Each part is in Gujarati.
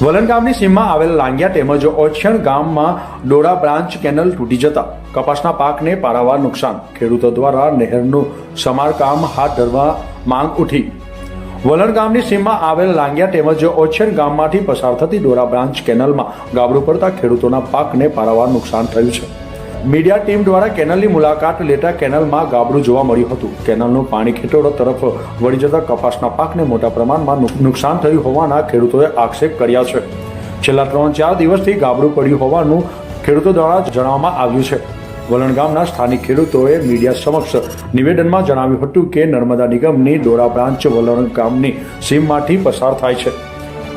વલણ ગામની સીમમાં આવેલ લાંગિયા તેમજ ઓછણ ગામમાં ડોડા બ્રાન્ચ કેનલ તૂટી જતા કપાસના પાકને પારાવાર નુકસાન. ખેડૂતો દ્વારા નહેરનું સમારકામ હાથ ધરવા માંગ ઉઠી. વલણ ગામની સીમમાં આવેલ લાંગિયા તેમજ ઓછણ ગામમાંથી પસાર થતી ડોરા બ્રાન્ચ કેનલમાં ગાબડું પડતા ખેડૂતોના પાકને પારાવાર નુકસાન થયું છે. મીડિયા ટીમ દ્વારા કેનલની મુલાકાત લેતા કેનલમાં ગાબડું જોવા મળ્યું હતું. કેનલનું પાણી ખેતરો તરફ વળી જતા કપાસના પાકને મોટા પ્રમાણમાં નુક- નુકસાન થયું હોવાના ખેડૂતોએ આક્ષેપ કર્યા છે. છેલ્લા ત્રણ ચાર દિવસથી ગાબડું પડ્યું હોવાનું ખેડૂતો દ્વારા જણાવવામાં આવ્યું છે. વલણ ગામના સ્થાનિક ખેડૂતોએ મીડિયા સમક્ષ નિવેદનમાં જણાવ્યું હતું કે નર્મદા નિગમની ડોરા બ્રાન્ચ વલણ ગામની સીમમાંથી પસાર થાય છે.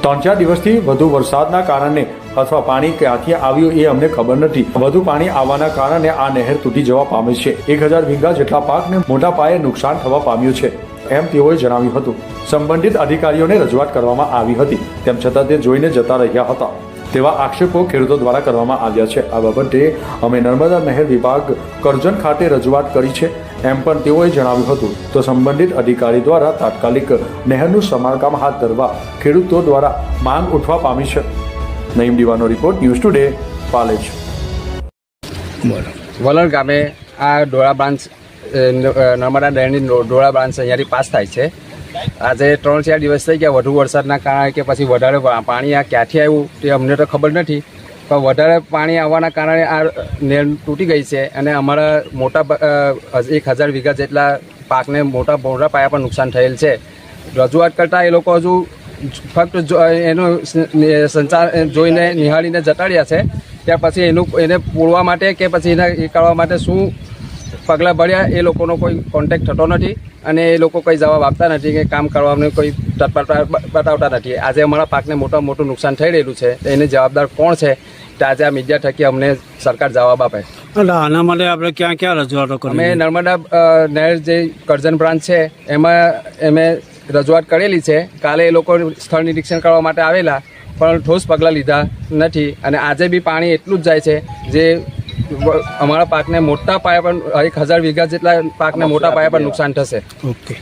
ત્રણ ચાર દિવસથી વધુ વરસાદના કારણે અથવા પાણી ક્યાંથી આવ્યું એ અમને ખબર નથી. વધુ પાણી આવવાના કારણે આ નહેર તૂટી જવા પામે છે. એક હજાર વીઘા જેટલા પાકને મોટા પાયે નુકસાન થવા પામ્યું છે, એમ તેઓએ જણાવ્યું હતું. સંબંધિત અધિકારીઓને રજૂઆત કરવામાં આવી હતી, તેમ છતાં તે જોઈને જતા રહ્યા હતા. તેવા આક્ષેપો ખેડૂતો દ્વારા કરવામાં આવ્યા છે. આ બાબતે અમે નર્મદા નહેર વિભાગ કરજણ ખાતે રજૂઆત કરી છે, એમ પણ તેઓએ જણાવ્યું હતું. તો સંબંધિત અધિકારી દ્વારા તાત્કાલિક નહેરનું સમારકામ હાથ ધરવા ખેડૂતો દ્વારા માંગ ઉઠવા પામી છે. Naeem દીવાનો report, news today, Palej. Valan ગામે આ ડોળા બ્રાન્ચ નર્મદા ડેમની ડોળા બ્રાન્ચ અહીંયાથી પાસ થાય છે. આજે ત્રણ ચાર દિવસ થઈ ગયા વધુ વરસાદના કારણે કે પછી વધારે પાણી આ ક્યાંથી આવ્યું તે અમને તો ખબર નથી. પણ વધારે પાણી આવવાના કારણે આ નહેર તૂટી ગઈ છે અને અમારા મોટા એક હજાર વીઘા જેટલા પાકને મોટા મોટા પાયા પર નુકસાન થયેલ છે. રજૂઆત કરતાં એ લોકો હજુ ફક્ત જો- એનું સંચાર જોઈને નિહાળીને જટાડ્યા છે. ત્યાર પછી એનું એને પૂરવા માટે કે પછી એને એ કરવા માટે શું પગલાં ભર્યા એ લોકોનો કોઈ કોન્ટેક્ટ થતો નથી અને એ લોકો કોઈ જવાબ આપતા નથી કે કામ કરવાનું કોઈ બતાવતા નથી. આજે અમારા પાકને મોટા મોટું નુકસાન થઈ રહેલું છે. તો એને જવાબદાર કોણ છે? તો આજે આ મીડિયા થકી અમને સરકાર જવાબ આપે. એટલે આના માટે આપણે ક્યાં ક્યાં રજૂઆતો અમે નર્મદા નહેર જે કરજણ બ્રાન્ચ છે એમાં અમે રજૂઆત કરેલી છે. કાલે એ લોકો સ્થળ નિરીક્ષણ કરવા માટે આવેલા પણ ઠોસ પગલાં લીધા નથી અને આજે બી પાણી એટલું જ જાય છે જે અમારા પાકને મોટા પાયા પર એક હજાર વીઘા જેટલા પાકને મોટા પાયા પર નુકસાન થશે. ઓકે.